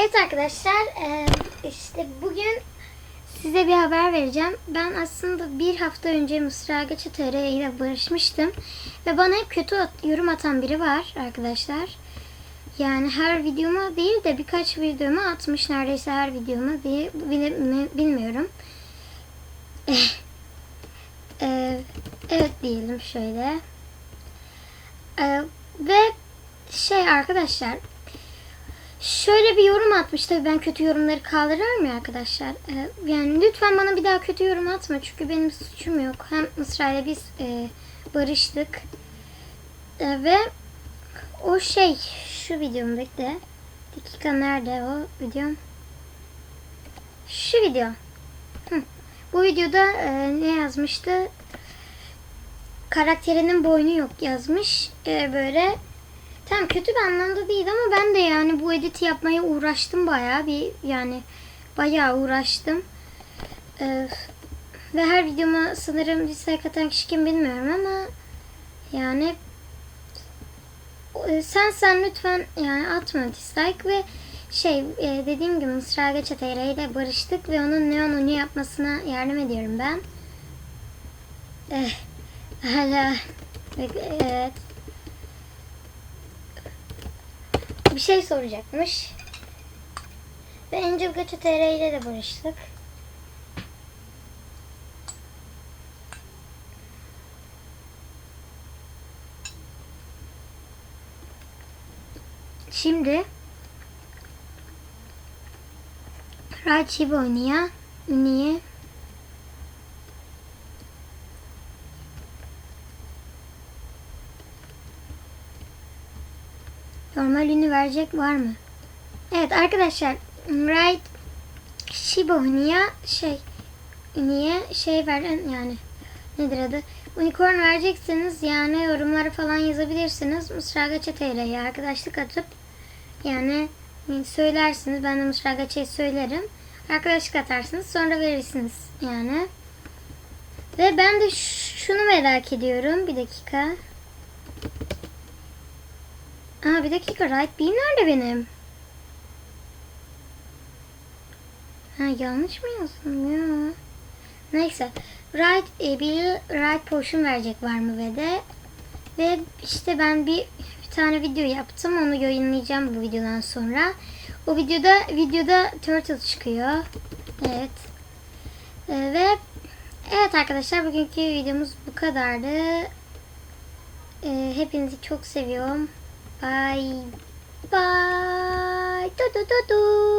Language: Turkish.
Evet arkadaşlar e, işte bugün size bir haber vereceğim. Ben aslında bir hafta önce Mısra Geçe TR ile barışmıştım. Ve bana hep kötü yorum atan biri var arkadaşlar. Yani her videoma değil de birkaç videoma atmış neredeyse her videoma diye bil- bilmiyorum. E, evet diyelim şöyle. E, ve şey arkadaşlar Şöyle bir yorum atmış tabii ben kötü yorumları kaldırır mı arkadaşlar? Ee, yani lütfen bana bir daha kötü yorum atma çünkü benim suçum yok. Hem Mısra ile biz e, barıştık Ee, ve o şey şu videomdaki dakika nerede o videom? Şu video. Hı. Bu videoda e, ne yazmıştı? Karakterinin boynu yok yazmış. E, böyle Tam kötü bir anlamda değil ama ben de yani bu editi yapmaya uğraştım bayağı bir yani bayağı uğraştım. Ee, ve her videoma sanırım dislike atan kişi kim bilmiyorum ama yani e, sen sen lütfen yani atma dislike ve şey e, dediğim gibi Mısra Geçetere ile barıştık ve onun neon unu yapmasına yardım ediyorum ben. Eh, hala evet bir şey soracakmış. Ve Angel Gacha TR ile de barıştık. Şimdi Rachibi oynuyor. Niye? Normal ünlü verecek var mı? Evet arkadaşlar Right Shibuya şey niye şey veren yani nedir adı? Unicorn vereceksiniz yani yorumlara falan yazabilirsiniz. Mısra Gacha TL'ye arkadaşlık atıp yani söylersiniz. Ben de Mısra Gacha'yı söylerim. Arkadaşlık atarsınız sonra verirsiniz yani. Ve ben de şunu merak ediyorum. Bir dakika. Aa bir dakika right beam nerede benim? Ha yanlış mı yazdım ya? Neyse. Right e, bir right potion verecek var mı ve de ve işte ben bir, bir tane video yaptım. Onu yayınlayacağım bu videodan sonra. O videoda videoda turtle çıkıyor. Evet. E, ve evet arkadaşlar bugünkü videomuz bu kadardı. E, hepinizi çok seviyorum. バイバイ。トトトト